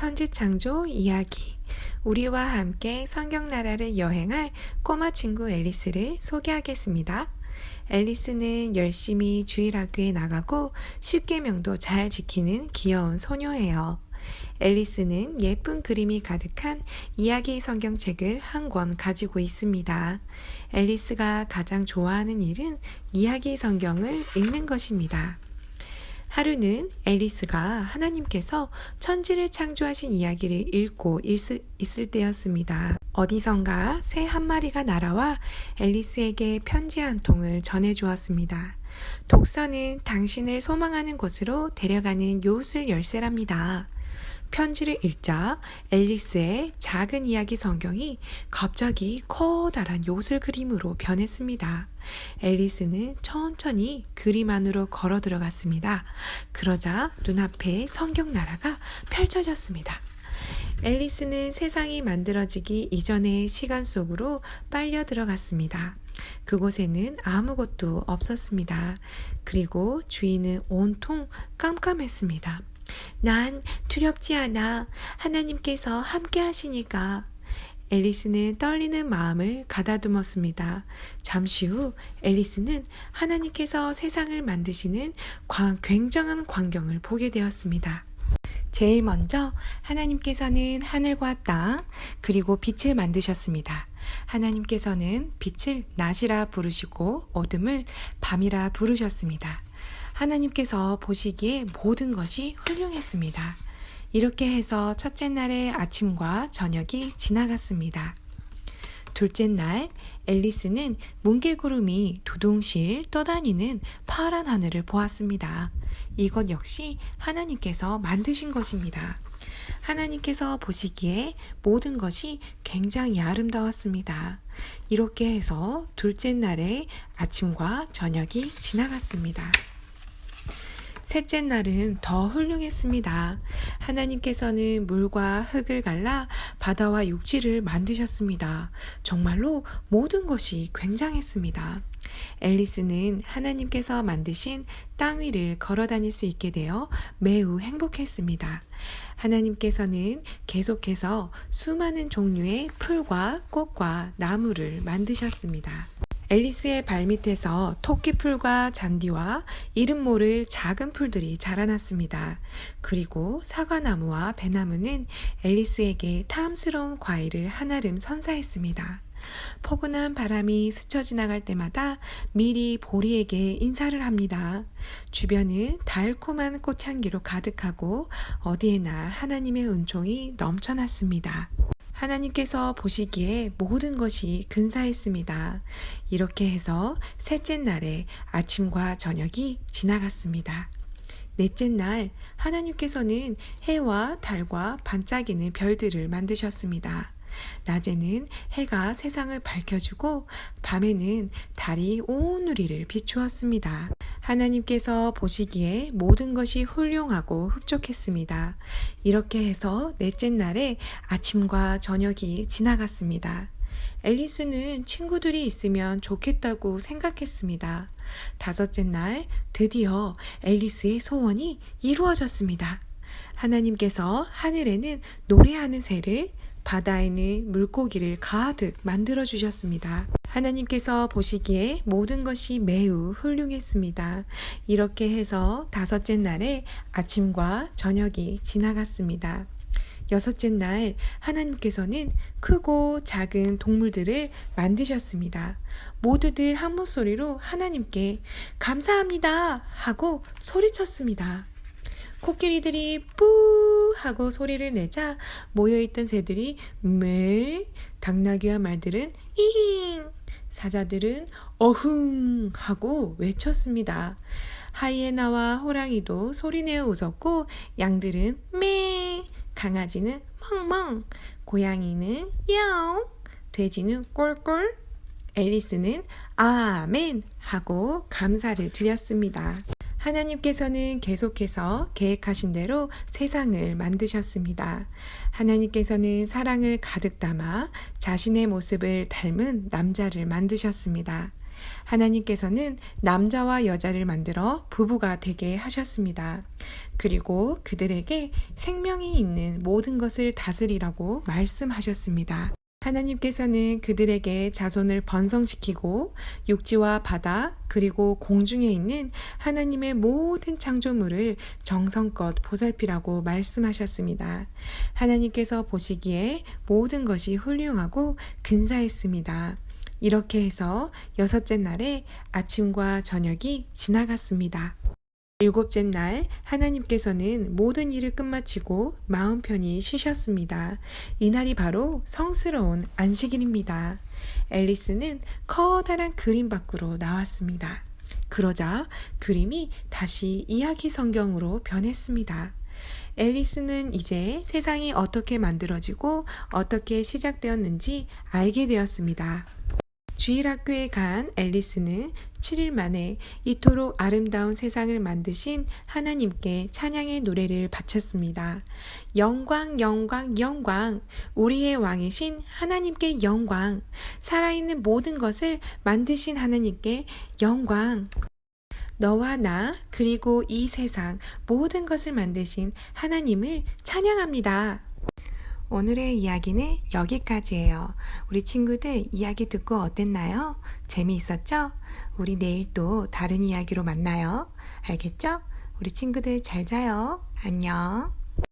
천지창조 이야기. 우리와 함께 성경나라를 여행할 꼬마 친구 앨리스를 소개하겠습니다. 앨리스는 열심히 주일학교에 나가고 십계명도 잘 지키는 귀여운 소녀예요. 앨리스는 예쁜 그림이 가득한 이야기 성경책을 한 권 가지고 있습니다. 앨리스가 가장 좋아하는 일은 이야기 성경을 읽는 것입니다. 하루는 앨리스가 하나님께서 천지를 창조하신 이야기를 읽고 있을, 있을 때였습니다. 어디선가 새 한 마리가 날아와 앨리스에게 편지 한 통을 전해 주었습니다. 독서는 당신을 소망하는 곳으로 데려가는 요술 열쇠랍니다. 편지를 읽자 앨리스의 작은 이야기 성경이 갑자기 커다란 요술 그림으로 변했습니다. 앨리스는 천천히 그림 안으로 걸어 들어갔습니다. 그러자 눈앞에 성경 나라가 펼쳐졌습니다. 앨리스는 세상이 만들어지기 이전의 시간 속으로 빨려 들어갔습니다. 그곳에는 아무것도 없었습니다. 그리고 주인은 온통 깜깜했습니다. 난 두렵지 않아. 하나님께서 함께 하시니까. 앨리스는 떨리는 마음을 가다듬었습니다. 잠시 후 앨리스는 하나님께서 세상을 만드시는 굉장한 광경을 보게 되었습니다. 제일 먼저 하나님께서는 하늘과 땅, 그리고 빛을 만드셨습니다. 하나님께서는 빛을 낮이라 부르시고 어둠을 밤이라 부르셨습니다. 하나님께서 보시기에 모든 것이 훌륭했습니다. 이렇게 해서 첫째 날의 아침과 저녁이 지나갔습니다. 둘째 날 앨리스는 뭉게구름이 두둥실 떠다니는 파란 하늘을 보았습니다. 이것 역시 하나님께서 만드신 것입니다. 하나님께서 보시기에 모든 것이 굉장히 아름다웠습니다. 이렇게 해서 둘째 날의 아침과 저녁이 지나갔습니다. 셋째 날은 더 훌륭했습니다. 하나님께서는 물과 흙을 갈라 바다와 육지를 만드셨습니다. 정말로 모든 것이 굉장했습니다. 앨리스는 하나님께서 만드신 땅 위를 걸어 다닐 수 있게 되어 매우 행복했습니다. 하나님께서는 계속해서 수많은 종류의 풀과 꽃과 나무를 만드셨습니다. 앨리스의 발밑에서 토끼풀과 잔디와 이름 모를 작은 풀들이 자라났습니다. 그리고 사과나무와 배나무는 앨리스에게 탐스러운 과일을 한아름 선사했습니다. 포근한 바람이 스쳐 지나갈 때마다 미리 보리에게 인사를 합니다. 주변은 달콤한 꽃향기로 가득하고 어디에나 하나님의 은총이 넘쳐났습니다. 하나님께서 보시기에 모든 것이 근사했습니다. 이렇게 해서 셋째 날에 아침과 저녁이 지나갔습니다. 넷째 날 하나님께서는 해와 달과 반짝이는 별들을 만드셨습니다. 낮에는 해가 세상을 밝혀주고 밤에는 달이 온 우리를 비추었습니다. 하나님께서 보시기에 모든 것이 훌륭하고 흡족했습니다. 이렇게 해서 넷째 날에 아침과 저녁이 지나갔습니다. 앨리스는 친구들이 있으면 좋겠다고 생각했습니다. 다섯째 날 드디어 앨리스의 소원이 이루어졌습니다. 하나님께서 하늘에는 노래하는 새를 바다에는 물고기를 가득 만들어 주셨습니다. 하나님께서 보시기에 모든 것이 매우 훌륭했습니다. 이렇게 해서 다섯째 날에 아침과 저녁이 지나갔습니다. 여섯째 날 하나님께서는 크고 작은 동물들을 만드셨습니다. 모두들 한 목소리로 하나님께 감사합니다 하고 소리쳤습니다. 코끼리들이 뿌 하고 소리를 내자 모여있던 새들이 매, 당나귀와 말들은 이힝, 사자들은 어흥 하고 외쳤습니다. 하이에나와 호랑이도 소리내어 웃었고 양들은 매, 강아지는 멍멍, 고양이는 야옹, 돼지는 꼴꼴, 앨리스는 아멘 하고 감사를 드렸습니다. 하나님께서는 계속해서 계획하신 대로 세상을 만드셨습니다. 하나님께서는 사랑을 가득 담아 자신의 모습을 닮은 남자를 만드셨습니다. 하나님께서는 남자와 여자를 만들어 부부가 되게 하셨습니다. 그리고 그들에게 생명이 있는 모든 것을 다스리라고 말씀하셨습니다. 하나님께서는 그들에게 자손을 번성시키고 육지와 바다 그리고 공중에 있는 하나님의 모든 창조물을 정성껏 보살피라고 말씀하셨습니다. 하나님께서 보시기에 모든 것이 훌륭하고 근사했습니다. 이렇게 해서 여섯째 날에 아침과 저녁이 지나갔습니다. 일곱째 날 하나님께서는 모든 일을 끝마치고 마음 편히 쉬셨습니다. 이날이 바로 성스러운 안식일입니다. 앨리스는 커다란 그림 밖으로 나왔습니다. 그러자 그림이 다시 이야기 성경으로 변했습니다. 앨리스는 이제 세상이 어떻게 만들어지고 어떻게 시작되었는지 알게 되었습니다. 주일 학교에 간 앨리스는 7일 만에 이토록 아름다운 세상을 만드신 하나님께 찬양의 노래를 바쳤습니다. 영광, 영광, 영광. 우리의 왕이신 하나님께 영광. 살아있는 모든 것을 만드신 하나님께 영광. 너와 나, 그리고 이 세상 모든 것을 만드신 하나님을 찬양합니다. 오늘의 이야기는 여기까지예요. 우리 친구들 이야기 듣고 어땠나요? 재미있었죠? 우리 내일 또 다른 이야기로 만나요. 알겠죠? 우리 친구들 잘 자요. 안녕.